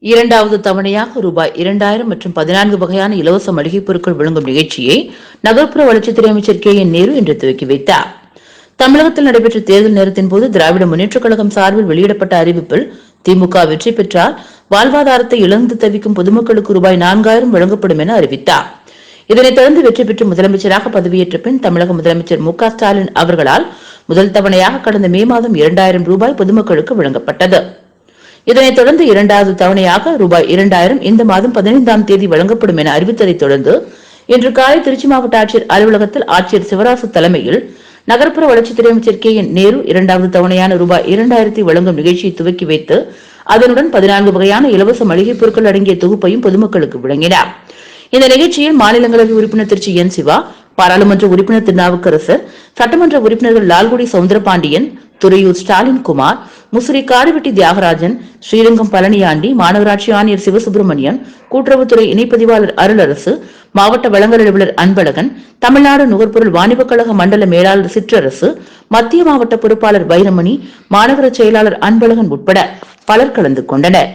இரண்டாவது தவணையாக ரூபாய் இரண்டாயிரம் மற்றும் பதினான்கு வகையான இலவச மளிகைப் பொருட்கள் வழங்கும் நிகழ்ச்சியை நகர்ப்புற வளர்ச்சித்துறை அமைச்சர் கே என் நேரு இன்று துவக்கி வைத்தார். தமிழகத்தில் நடைபெற்ற தேர்தல் நேரத்தின் போது திராவிட முன்னேற்றக் கழகம் சார்பில் வெளியிடப்பட்ட அறிவிப்பில் திமுக வெற்றி பெற்றால் வாழ்வாதாரத்தை இழந்து தவிக்கும் பொதுமக்களுக்கு ரூபாய் நான்காயிரம் வழங்கப்படும் என அறிவித்தார். இதனைத் தொடர்ந்து வெற்றி பெற்று முதலமைச்சராக பதவியேற்ற பின் தமிழக முதலமைச்சர் மு ஸ்டாலின் அவர்களால் முதல் தவணையாக கடந்த மே மாதம் இரண்டாயிரம் ரூபாய் பொதுமக்களுக்கு வழங்கப்பட்டது. இதனைத் தொடர்ந்து இரண்டாவது தவணையாக ரூபாய் இரண்டாயிரம் இந்த மாதம் பதினைந்தாம் தேதி வழங்கப்படும் என அறிவித்ததைத் தொடர்ந்து இன்று காலை திருச்சி மாவட்ட ஆட்சியர் அலுவலகத்தில் ஆட்சியர் சிவராசு தலைமையில் நகர்ப்புற வளர்ச்சித்துறை அமைச்சர் கே என் நேரு இரண்டாவது தவணையான ரூபாய் இரண்டாயிரத்தி வழங்கும் நிகழ்ச்சியை துவக்கி வைத்து அதனுடன் பதினான்கு வகையான இலவச மளிகைப் பொருட்கள் அடங்கிய தொகுப்பையும் பொதுமக்களுக்கு வழங்கினார். இந்த நிகழ்ச்சியில் மாநிலங்களவை உறுப்பினர் திருச்சி என் சிவா பாராளுமன்ற உறுப்பினர் திருநாவுக்கரசர் சட்டமன்ற உறுப்பினர்கள் லால்குடி சவுந்தரபாண்டியன் துறையூர் ஸ்டாலின் குமார் முசிறி காடுவெட்டி தியாகராஜன் ஸ்ரீரங்கம் பழனியாண்டி மாநகராட்சி ஆணையர் சிவசுப்பிரமணியன் கூட்டுறவுத்துறை இணைப்பதிவாளர் அருளரசு மாவட்ட வளங்கள் அலுவலர் அன்பழகன் தமிழ்நாடு நுகர்பொருள் வாணிபக் கழக மண்டல மேலாளர் சிற்றரசு மத்திய மாவட்ட பொறுப்பாளர் வைரமணி மாநகர செயலாளர் அன்பழகன் உட்பட பலர் கலந்து கொண்டனர்.